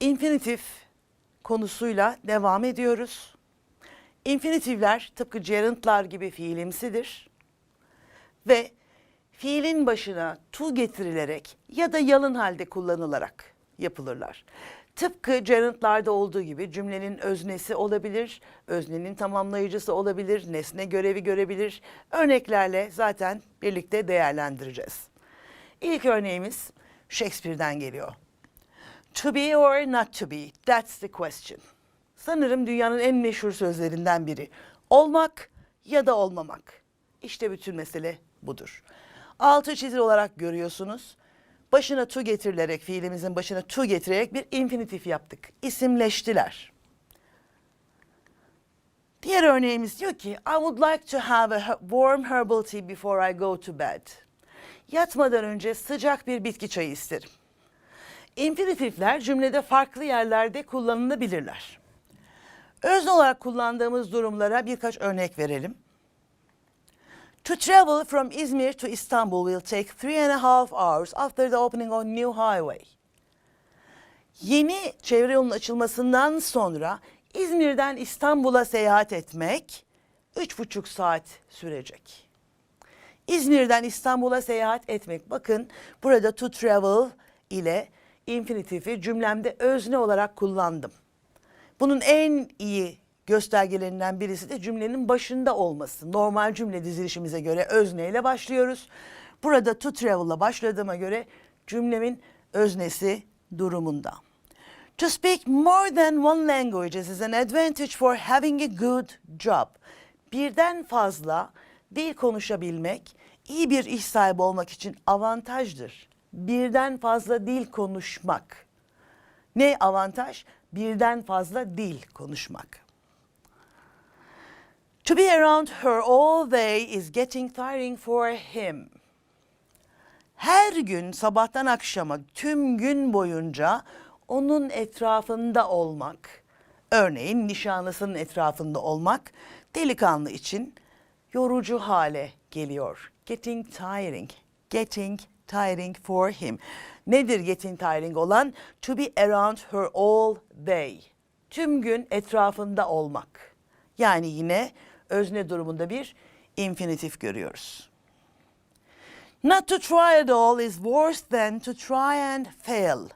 infinitif konusuyla devam ediyoruz. İnfinitifler tıpkı gerundlar gibi fiilimsidir ve fiilin başına to getirilerek ya da yalın halde kullanılarak yapılırlar. Tıpkı gerundlarda olduğu gibi cümlenin öznesi olabilir, öznenin tamamlayıcısı olabilir, nesne görevi görebilir. Örneklerle zaten birlikte değerlendireceğiz. İlk örneğimiz Shakespeare'den geliyor. To be or not to be, that's the question. Sanırım dünyanın en meşhur sözlerinden biri. Olmak ya da olmamak. İşte bütün mesele budur. Altı çizili olarak görüyorsunuz. Başına to getirilerek, fiilimizin başına to getirerek bir infinitif yaptık. İsimleştiler. Diğer örneğimiz diyor ki, I would like to have a warm herbal tea before I go to bed. Yatmadan önce sıcak bir bitki çayı isterim. İnfinitifler cümlede farklı yerlerde kullanılabilirler. Özne olarak kullandığımız durumlara birkaç örnek verelim. To travel from Izmir to Istanbul will take three and a half hours after the opening of new highway. Yeni çevre yolunun açılmasından sonra İzmir'den İstanbul'a seyahat etmek üç buçuk saat sürecek. İzmir'den İstanbul'a seyahat etmek. Bakın burada to travel ile infinitifi cümlemde özne olarak kullandım. Bunun en iyi göstergelerinden birisi de cümlenin başında olması. Normal cümle dizilişimize göre özneyle başlıyoruz. Burada to travel'la başladığıma göre cümlemin öznesi durumunda. To speak more than one language is an advantage for having a good job. Birden fazla dil konuşabilmek iyi bir iş sahibi olmak için avantajdır. Birden fazla dil konuşmak. Ne avantaj? Birden fazla dil konuşmak. To be around her all day is getting tiring for him. Her gün sabahtan akşama tüm gün boyunca onun etrafında olmak, örneğin nişanlısının etrafında olmak delikanlı için yorucu hale geliyor. Getting tiring, getting tiring for him. Nedir getting tiring olan? To be around her all day. Tüm gün etrafında olmak. Yani yine özne durumunda bir infinitif görüyoruz. Not to try at all is worse than to try and fail.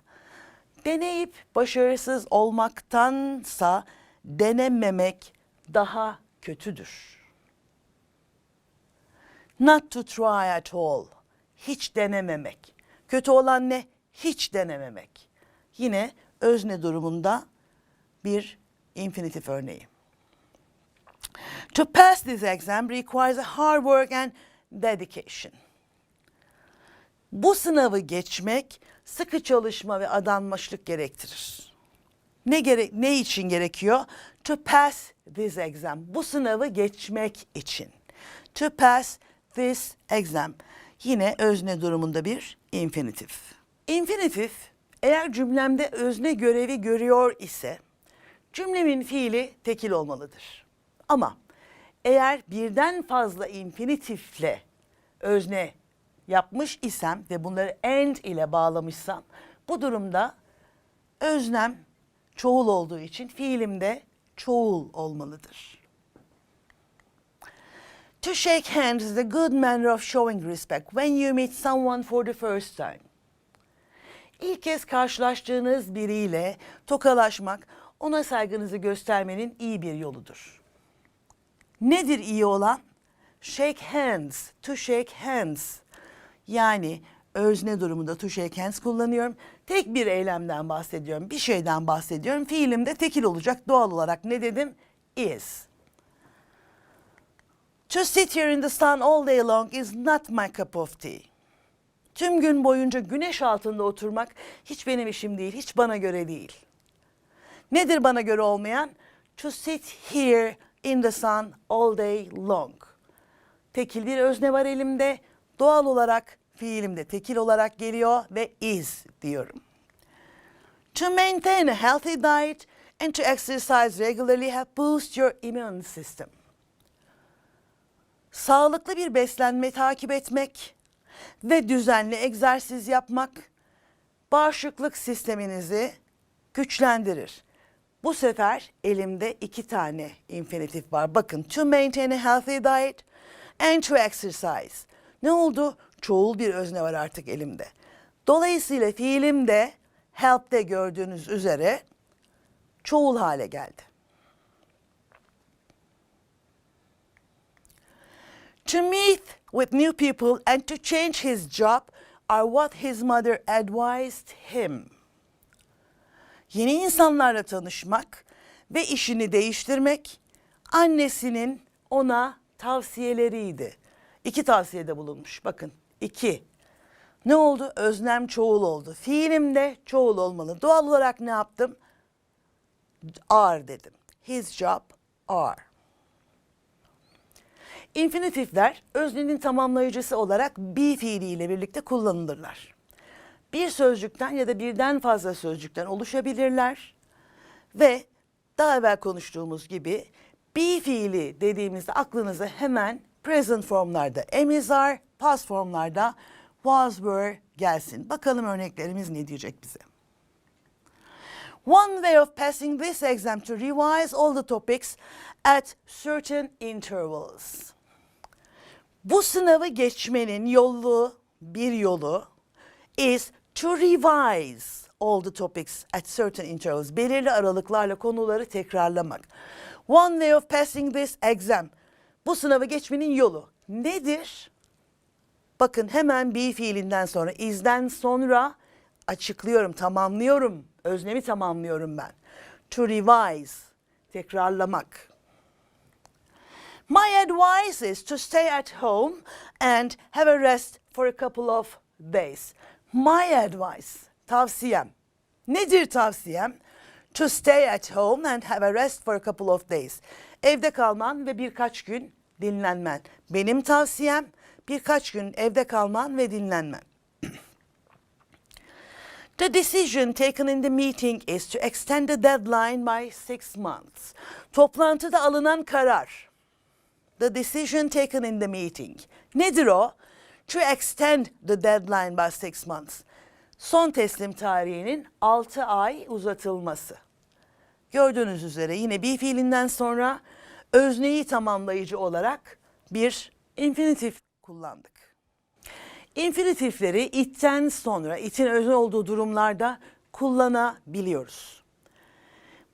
Deneyip başarısız olmaktansa denememek daha kötüdür. Not to try at all. Hiç denememek. Kötü olan ne? Hiç denememek. Yine özne durumunda bir infinitif örneği. To pass this exam requires hard work and dedication. Bu sınavı geçmek sıkı çalışma ve adanmışlık gerektirir. Ne gere ne için gerekiyor? To pass this exam. Bu sınavı geçmek için. To pass this exam. Yine özne durumunda bir infinitif. Infinitif eğer cümlemde özne görevi görüyor ise cümlemin fiili tekil olmalıdır. Ama eğer birden fazla infinitifle özne yapmış isem ve bunları and ile bağlamışsam bu durumda öznem çoğul olduğu için fiilimde çoğul olmalıdır. To shake hands is a good manner of showing respect when you meet someone for the first time. İlk kez karşılaştığınız biriyle tokalaşmak ona saygınızı göstermenin iyi bir yoludur. Nedir iyi olan? Shake hands, to shake hands. Yani özne durumunda to shake hands kullanıyorum. Tek bir eylemden bahsediyorum, bir şeyden bahsediyorum. Fiilim de tekil olacak doğal olarak. Ne dedim? Is. To sit here in the sun all day long is not my cup of tea. Tüm gün boyunca güneş altında oturmak hiç benim işim değil, hiç bana göre değil. Nedir bana göre olmayan? To sit here in the sun all day long. Tekil bir özne var elimde. Doğal olarak fiilimde tekil olarak geliyor ve is diyorum. To maintain a healthy diet and to exercise regularly help boost your immune system. Sağlıklı bir beslenme takip etmek ve düzenli egzersiz yapmak bağışıklık sisteminizi güçlendirir. Bu sefer elimde iki tane infinitif var. Bakın to maintain a healthy diet and to exercise. Ne oldu? Çoğul bir özne var artık elimde. Dolayısıyla fiilimde help'te gördüğünüz üzere çoğul hale geldi. To meet with new people and to change his job are what his mother advised him. Yeni insanlarla tanışmak ve işini değiştirmek annesinin ona tavsiyeleriydi. İki tavsiyede bulunmuş. Bakın iki. Ne oldu? Öznem çoğul oldu. Fiilimde çoğul olmalı. Doğal olarak ne yaptım? Are dedim. His job are. İnfinitifler öznenin tamamlayıcısı olarak be fiiliyle birlikte kullanılırlar. Bir sözcükten ya da birden fazla sözcükten oluşabilirler ve daha evvel konuştuğumuz gibi be fiili dediğimizde aklınıza hemen present formlarda emiz are, past formlarda was, were gelsin. Bakalım örneklerimiz ne diyecek bize. One way of passing this exam to revise all the topics at certain intervals. Bu sınavı geçmenin yolu, bir yolu is to revise all the topics at certain intervals. Belirli aralıklarla konuları tekrarlamak. One way of passing this exam. Bu sınavı geçmenin yolu nedir? Bakın hemen be fiilinden sonra, izden sonra açıklıyorum, tamamlıyorum. Öznemi tamamlıyorum ben. To revise, tekrarlamak. My advice is to stay at home and have a rest for a couple of days. My advice, tavsiyem. Nedir tavsiyem? To stay at home and have a rest for a couple of days. Evde kalman ve birkaç gün dinlenmen. Benim tavsiyem birkaç gün evde kalman ve dinlenmen. The decision taken in the meeting is to extend the deadline by six months. Toplantıda alınan karar. The decision taken in the meeting. Nedir o? To extend the deadline by six months. Son teslim tarihinin 6 ay uzatılması. Gördüğünüz üzere yine bir fiilinden sonra özneyi tamamlayıcı olarak bir infinitif kullandık. İnfinitifleri itten sonra, itin özne olduğu durumlarda kullanabiliyoruz.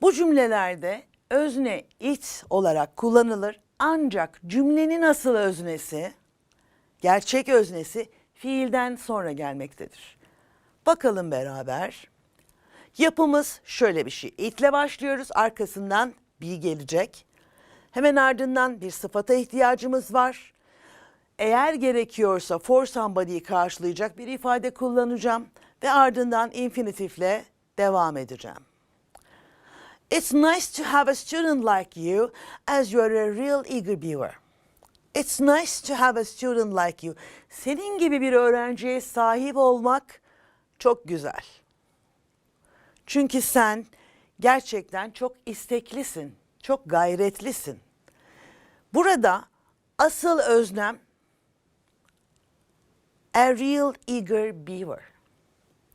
Bu cümlelerde özne it olarak kullanılır ancak cümlenin asıl öznesi, gerçek öznesi fiilden sonra gelmektedir. Bakalım beraber. Yapımız şöyle bir şey. İtle başlıyoruz, arkasından be gelecek. Hemen ardından bir sıfata ihtiyacımız var. Eğer gerekiyorsa for somebody'yi karşılayacak bir ifade kullanacağım ve ardından infinitifle devam edeceğim. It's nice to have a student like you as you are a real eager beaver. It's nice to have a student like you. Senin gibi bir öğrenciye sahip olmak çok güzel. Çünkü sen gerçekten çok isteklisin, çok gayretlisin. Burada asıl öznem a real eager beaver.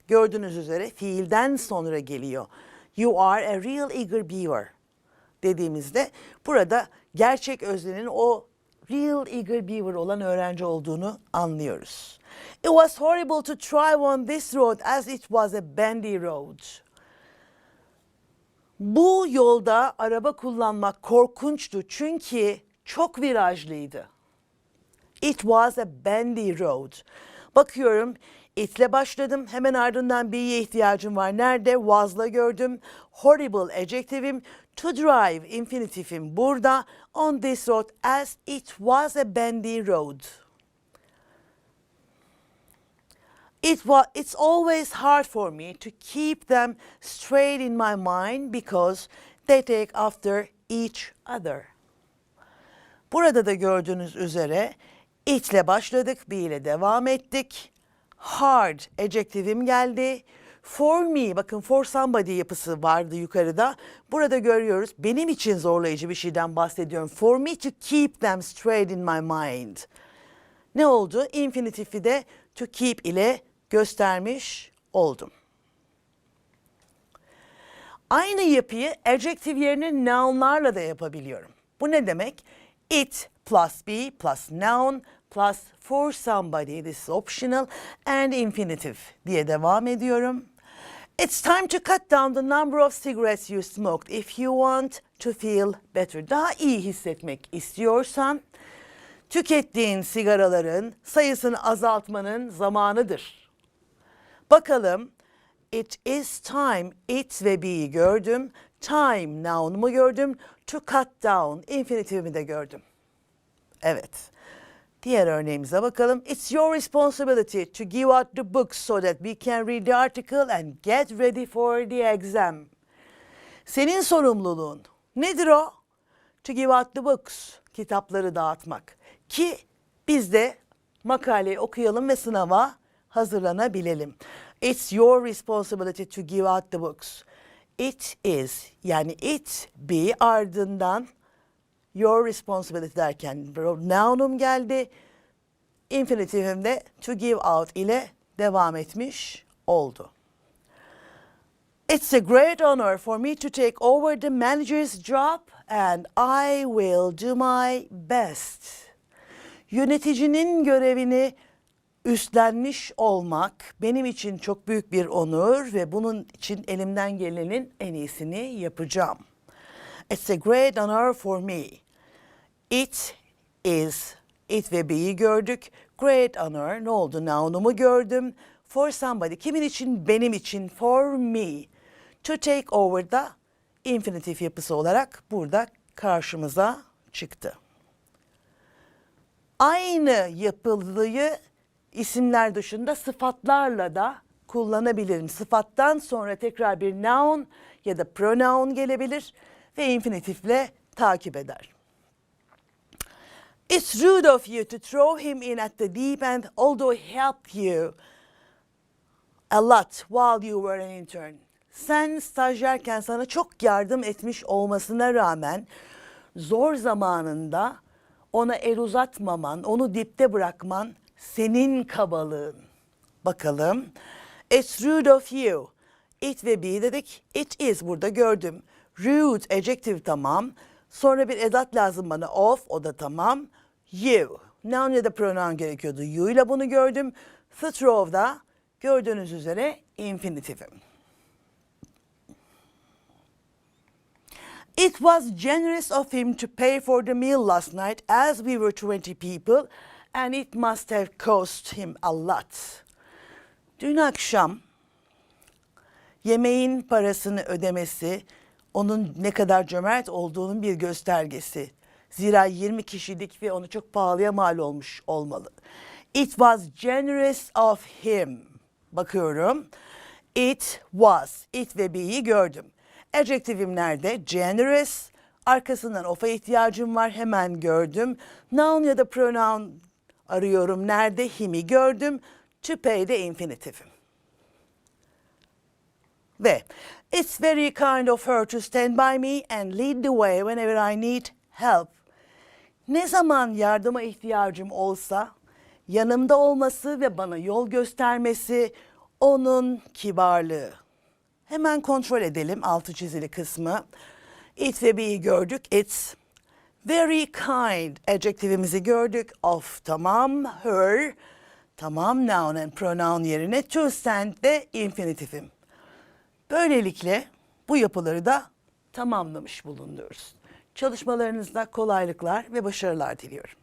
Gördüğünüz üzere fiilden sonra geliyor. You are a real eager beaver dediğimizde burada gerçek öznenin o real eager beaver olan öğrenci olduğunu anlıyoruz. It was horrible to drive on this road as it was a bendy road. Bu yolda araba kullanmak korkunçtu çünkü çok virajlıydı. It was a bendy road. Bakıyorum itle başladım. Hemen ardından be'ye ihtiyacım var. Nerede? Was'la gördüm. Horrible adjective'im. To drive infinitifim burada. On this road as it was a bendy road. It was, it's always hard for me to keep them straight in my mind because they take after each other. Burada da gördüğünüz üzere itle başladık, be ile devam ettik. Hard adjective'im geldi. For me, bakın for somebody yapısı vardı yukarıda. Burada görüyoruz benim için zorlayıcı bir şeyden bahsediyorum. For me to keep them straight in my mind. Ne oldu? Infinitive'i de to keep ile göstermiş oldum. Aynı yapıyı adjective yerine nounlarla da yapabiliyorum. Bu ne demek? It plus be plus noun plus for somebody this is optional and infinitive diye devam ediyorum. It's time to cut down the number of cigarettes you smoked if you want to feel better. Daha iyi hissetmek istiyorsan tükettiğin sigaraların sayısını azaltmanın zamanıdır. Bakalım it is time, it ve be'yi gördüm. Time noun'umu gördüm. To cut down infinitivimi de gördüm. Evet. Diğer örneğimize bakalım. It's your responsibility to give out the books so that we can read the article and get ready for the exam. Senin sorumluluğun. Nedir o? To give out the books. Kitapları dağıtmak. Ki biz de makaleyi okuyalım ve sınava hazırlanabilelim. It's your responsibility to give out the books. It is yani it be ardından your responsibility derken noun'um geldi. Infinitifim de to give out ile devam etmiş oldu. It's a great honor for me to take over the manager's job and I will do my best. Yöneticinin görevini üstlenmiş olmak benim için çok büyük bir onur ve bunun için elimden gelenin en iyisini yapacağım. It's a great honor for me. It is, it ve be'yi gördük. Great honor ne oldu? Noun'umu gördüm. For somebody, kimin için? Benim için. For me. To take over da infinitif yapısı olarak burada karşımıza çıktı. Aynı yapılıyı isimler dışında sıfatlarla da kullanabilirim. Sıfattan sonra tekrar bir noun ya da pronoun gelebilir ve infinitifle takip eder. It's rude of you to throw him in at the deep end, although he helped you a lot while you were an intern. Sen stajyerken sana çok yardım etmiş olmasına rağmen zor zamanında ona el uzatmaman, onu dipte bırakman senin kabalığın. Bakalım. It's rude of you. It ve be dedik. It is burada gördüm. Rude adjective tamam. Sonra bir edat lazım bana of o da tamam. You. Noun ya da pronoun gerekiyordu. You ile bunu gördüm. The throw da gördüğünüz üzere infinitifim. It was generous of him to pay for the meal last night as we were 20 people and it must have cost him a lot. Dün akşam yemeğin parasını ödemesi onun ne kadar cömert olduğunun bir göstergesi. Zira 20 kişilik ve onu çok pahalıya mal olmuş olmalı. It was generous of him. Bakıyorum. It was. It ve be'yi gördüm. Adjective'im nerede? Generous. Arkasından of'a ihtiyacım var. Hemen gördüm. Noun ya da pronoun arıyorum. Nerede? Him'i gördüm. To pay de infinitifim. Ve it's very kind of her to stand by me and lead the way whenever I need help. Ne zaman yardıma ihtiyacım olsa yanımda olması ve bana yol göstermesi onun kibarlığı. Hemen kontrol edelim altı çizili kısmı. It ve be'yi gördük. It's very kind adjektifimizi gördük. Of tamam. Her tamam noun and pronoun yerine to stand de infinitifim. Böylelikle bu yapıları da tamamlamış bulunuyoruz. Çalışmalarınızda kolaylıklar ve başarılar diliyorum.